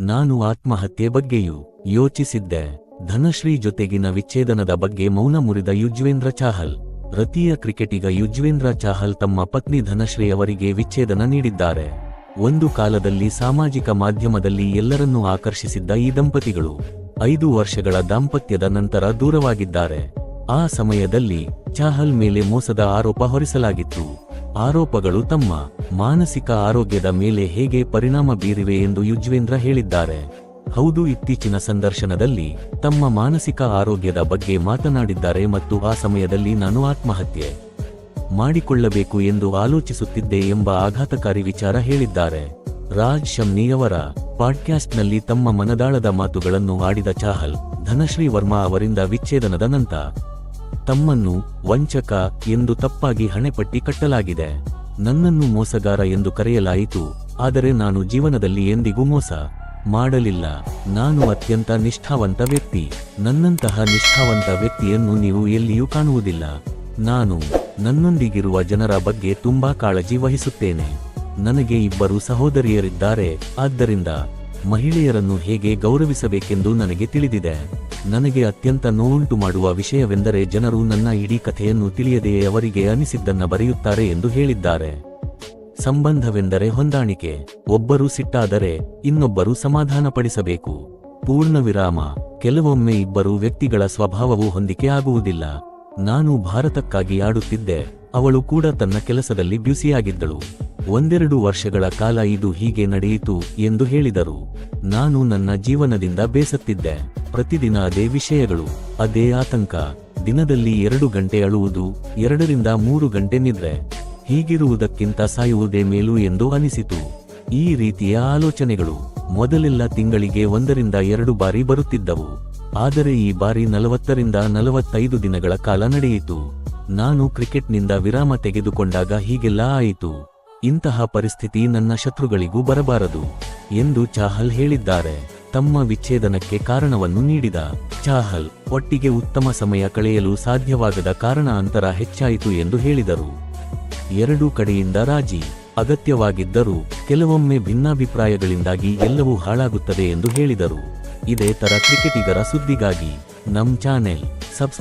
ನಾನು ಆತ್ಮಹತ್ಯೆ ಬಗ್ಗೆಯೂ ಯೋಚಿಸಿದ್ದೆ. ಧನಶ್ರೀ ಜೊತೆಗಿನ ವಿಚ್ಛೇದನದ ಬಗ್ಗೆ ಮೌನ ಮುರಿದ ಯುಜ್ವೇಂದ್ರ ಚಾಹಲ್. ರತಿಯ ಕ್ರಿಕೆಟಿಗ ಯುಜ್ವೇಂದ್ರ ಚಾಹಲ್ ತಮ್ಮ ಪತ್ನಿ ಧನಶ್ರೀ ಅವರಿಗೆ ವಿಚ್ಛೇದನ ನೀಡಿದ್ದಾರೆ. ಒಂದು ಕಾಲದಲ್ಲಿ ಸಾಮಾಜಿಕ ಮಾಧ್ಯಮದಲ್ಲಿ ಎಲ್ಲರನ್ನೂ ಆಕರ್ಷಿಸಿದ್ದ ಈ ದಂಪತಿಗಳು ಐದು ವರ್ಷಗಳ ದಾಂಪತ್ಯದ ನಂತರ ದೂರವಾಗಿದ್ದಾರೆ. ಆ ಸಮಯದಲ್ಲಿ ಚಾಹಲ್ ಮೇಲೆ ಮೋಸದ ಆರೋಪ ಹೊರಿಸಲಾಗಿತ್ತು. ಆರೋಪಗಳು ತಮ್ಮ ಮಾನಸಿಕ ಆರೋಗ್ಯದ ಮೇಲೆ ಹೇಗೆ ಪರಿಣಾಮ ಬೀರಿವೆ ಎಂದು ಯುಜ್ವೇಂದ್ರ ಹೇಳಿದ್ದಾರೆ. ಹೌದು, ಇತ್ತೀಚಿನ ಸಂದರ್ಶನದಲ್ಲಿ ತಮ್ಮ ಮಾನಸಿಕ ಆರೋಗ್ಯದ ಬಗ್ಗೆ ಮಾತನಾಡಿದ್ದಾರೆ ಮತ್ತು ಆ ಸಮಯದಲ್ಲಿ ನಾನು ಆತ್ಮಹತ್ಯೆ ಮಾಡಿಕೊಳ್ಳಬೇಕು ಎಂದು ಆಲೋಚಿಸುತ್ತಿದ್ದೆ ಎಂಬ ಆಘಾತಕಾರಿ ವಿಚಾರ ಹೇಳಿದ್ದಾರೆ. ರಾಜ್ ಶಮ್ನಿಯವರ ಪಾಡ್ಕ್ಯಾಸ್ಟ್ನಲ್ಲಿ ತಮ್ಮ ಮನದಾಳದ ಮಾತುಗಳನ್ನು ಆಡಿದ ಚಾಹಲ್, ಧನಶ್ರೀ ವರ್ಮಾ ಅವರಿಂದ ವಿಚ್ಛೇದನದ ನಂತರ ತಮ್ಮನ್ನು ವಂಚಕ ಎಂದು ತಪ್ಪಾಗಿ ಹಣೆಪಟ್ಟಿ ಕಟ್ಟಲಾಗಿದೆ. ನನ್ನನ್ನು ಮೋಸಗಾರ ಎಂದು ಕರೆಯಲಾಯಿತು, ಆದರೆ ನಾನು ಜೀವನದಲ್ಲಿ ಎಂದಿಗೂ ಮೋಸ ಮಾಡಲಿಲ್ಲ. ನಾನು ಅತ್ಯಂತ ನಿಷ್ಠಾವಂತ ವ್ಯಕ್ತಿ. ನನ್ನಂತಹ ನಿಷ್ಠಾವಂತ ವ್ಯಕ್ತಿಯನ್ನು ನೀವು ಎಲ್ಲಿಯೂ ಕಾಣುವುದಿಲ್ಲ. ನಾನು ನನ್ನೊಂದಿಗಿರುವ ಜನರ ಬಗ್ಗೆ ತುಂಬಾ ಕಾಳಜಿ ವಹಿಸುತ್ತೇನೆ. ನನಗೆ ಇಬ್ಬರು ಸಹೋದರಿಯರಿದ್ದಾರೆ, ಆದ್ದರಿಂದ ಮಹಿಳೆಯರನ್ನು ಹೇಗೆ ಗೌರವಿಸಬೇಕೆಂದು ನನಗೆ ತಿಳಿದಿದೆ. ನನಗೆ ಅತ್ಯಂತ ನೋವುಂಟು ಮಾಡುವ ವಿಷಯವೆಂದರೆ ಜನರು ನನ್ನ ಇಡೀ ಕಥೆಯನ್ನು ತಿಳಿಯದೆಯೇ ಅವರಿಗೆ ಅನಿಸಿದ್ದನ್ನ ಬರೆಯುತ್ತಾರೆ ಎಂದು ಹೇಳಿದ್ದಾರೆ. ಸಂಬಂಧವೆಂದರೆ ಹೊಂದಾಣಿಕೆ. ಒಬ್ಬರು ಸಿಟ್ಟಾದರೆ ಇನ್ನೊಬ್ಬರು ಸಮಾಧಾನಪಡಿಸಬೇಕು. ಪೂರ್ಣ ವಿರಾಮ. ಕೆಲವೊಮ್ಮೆ ಇಬ್ಬರು ವ್ಯಕ್ತಿಗಳ ಸ್ವಭಾವವು ಹೊಂದಿಕೆ ಆಗುವುದಿಲ್ಲ. ನಾನು ಭಾರತಕ್ಕಾಗಿ ಆಡುತ್ತಿದ್ದೆ. ಅವಳು ಕೂಡ ತನ್ನ ಕೆಲಸದಲ್ಲಿ ಬ್ಯುಸಿಯಾಗಿದ್ದಳು. ಒಂದೆರಡು ವರ್ಷಗಳ ಕಾಲ ಇದು ಹೀಗೆ ನಡೆಯಿತು ಎಂದು ಹೇಳಿದರು. ನಾನು ನನ್ನ ಜೀವನದಿಂದ ಬೇಸತ್ತಿದ್ದೆ. ಪ್ರತಿದಿನ ಅದೇ ವಿಷಯಗಳು, ಅದೇ ಆತಂಕ. ದಿನದಲ್ಲಿ ಎರಡು ಗಂಟೆ ಅಳುವುದು, ಎರಡರಿಂದ ಮೂರು ಗಂಟೆ ನಿದ್ರೆ. ಹೀಗಿರುವುದಕ್ಕಿಂತ ಸಾಯುವುದೇ ಮೇಲು ಎಂದು ಅನಿಸಿತು. ಈ ರೀತಿಯ ಆಲೋಚನೆಗಳು ಮೊದಲೆಲ್ಲ ತಿಂಗಳಿಗೆ ಒಂದರಿಂದ ಎರಡು ಬಾರಿ ಬರುತ್ತಿದ್ದವು. ಆದರೆ ಈ ಬಾರಿ ನಲವತ್ತರಿಂದ ನಲವತ್ತೈದು ದಿನಗಳ ಕಾಲ ನಡೆಯಿತು. ನಾನು ಕ್ರಿಕೆಟ್ನಿಂದ ವಿರಾಮ ತೆಗೆದುಕೊಂಡಾಗ ಹೀಗೆಲ್ಲ ಆಯಿತು. ಇಂತಹ ಪರಿಸ್ಥಿತಿ ನನ್ನ ಶತ್ರುಗಳಿಗೂ ಬರಬಾರದು ಎಂದು ಚಾಹಲ್ ಹೇಳಿದ್ದಾರೆ. ತಮ್ಮ ವಿಚ್ಛೇದನಕ್ಕೆ ಕಾರಣವನ್ನು ನೀಡಿದ ಚಾಹಲ್ ಒಟ್ಟಿಗೆ ಉತ್ತಮ ಸಮಯ ಕಳೆಯಲು ಸಾಧ್ಯವಾಗದ ಕಾರಣ ಅಂತರ ಹೆಚ್ಚಾಯಿತು ಎಂದು ಹೇಳಿದರು. ಎರಡೂ ಕಡೆಯಿಂದ ರಾಜಿ ಅಗತ್ಯವಾಗಿದ್ದರೂ ಕೆಲವೊಮ್ಮೆ ಭಿನ್ನಾಭಿಪ್ರಾಯಗಳಿಂದಾಗಿ ಎಲ್ಲವೂ ಹಾಳಾಗುತ್ತದೆ ಎಂದು ಹೇಳಿದರು. ಇದೇ ತರ ಕ್ರಿಕೆಟಿಗರ ಸುದ್ದಿಗಾಗಿ ನಮ್ ಚಾನೆಲ್ ಸಬ್ಸ್